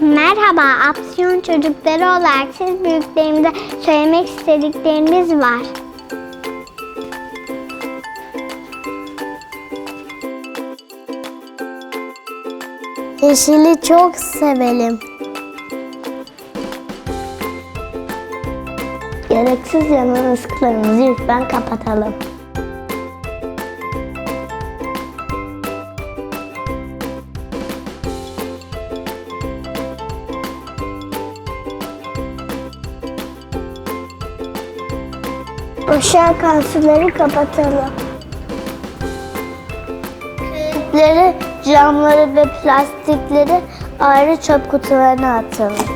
Merhaba, Aksiyon Çocukları olarak siz büyüklerimize söylemek istediklerimiz var. Yeşili çok sevelim. Gereksiz yanan ışıklarımızı lütfen kapatalım. Boşa akan kapatalım. Kağıtları, camları ve plastikleri ayrı çöp kutularına atalım.